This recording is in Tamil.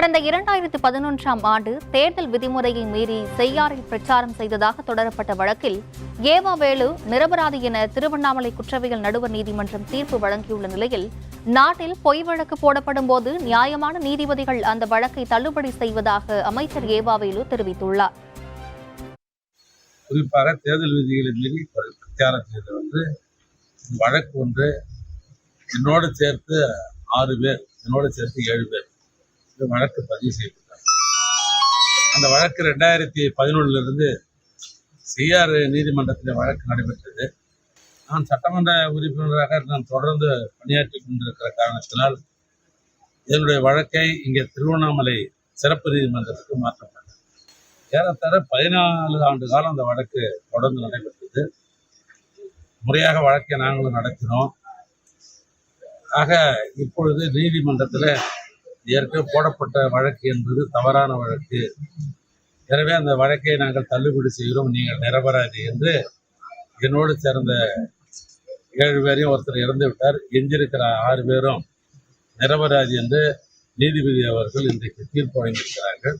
கடந்த இரண்டாயிரத்து பதினொன்றாம் ஆண்டு தேர்தல் விதிமுறையை மீறி செய்யாறில் பிரச்சாரம் செய்ததாக தொடரப்பட்ட வழக்கில் ஏவா வேலு நிரபராதி என திருவண்ணாமலை குற்றவியல் நடுவர் நீதிமன்றம் தீர்ப்பு வழங்கியுள்ள நிலையில் நாட்டில் பொய் வழக்கு போடப்படும் போது நியாயமான நீதிபதிகள் அந்த வழக்கை தள்ளுபடி செய்வதாக அமைச்சர் ஏவா வேலு தெரிவித்துள்ளார். குறிப்பாக தேர்தல் விதிகளை மீறி பிரச்சாரம் செய்து வந்து வழக்கு ஒன்று என்னோடு சேர்த்து ஆறு பேர் என்னோடு சேர்த்து ஏழு பேர். வழக்கு பதிவு செய்யப்பட்டார் அந்த வழக்கு ரெண்டாயிரத்தி பதினொன்னுலேருந்து சிஆர் நீதிமன்றத்தில் வழக்கு நடைபெற்றது. நான் சட்டமன்ற உறுப்பினராக நான் தொடர்ந்து பணியாற்றி கொண்டிருக்கிற காரணத்தினால் என்னுடைய வழக்கை இங்கே திருவண்ணாமலை சிறப்பு நீதிமன்றத்துக்கு மாற்றப்பட்டது. ஏறத்தாழ பதினாலு ஆண்டு காலம் அந்த வழக்கு தொடர்ந்து நடைபெற்றது. முறையாக வழக்கை நாங்களும் நடத்தினோம். ஆக இப்பொழுது நீதிமன்றத்தில் ஏற்கனவே போடப்பட்ட வழக்கு என்பது தவறான வழக்கு. எனவே அந்த வழக்கை நாங்கள் தள்ளுபடி செய்கிறோம். நீங்கள் நிரபராதி என்று என்னோடு சேர்ந்த ஏழு பேரையும் ஒருத்தர் இறந்து விட்டார். எஞ்சிருக்கிற ஆறு பேரும் நிரபராதி என்று நீதிபதி அவர்கள் இன்றைக்கு தீர்ப்பு வழங்கியிருக்கிறார்கள்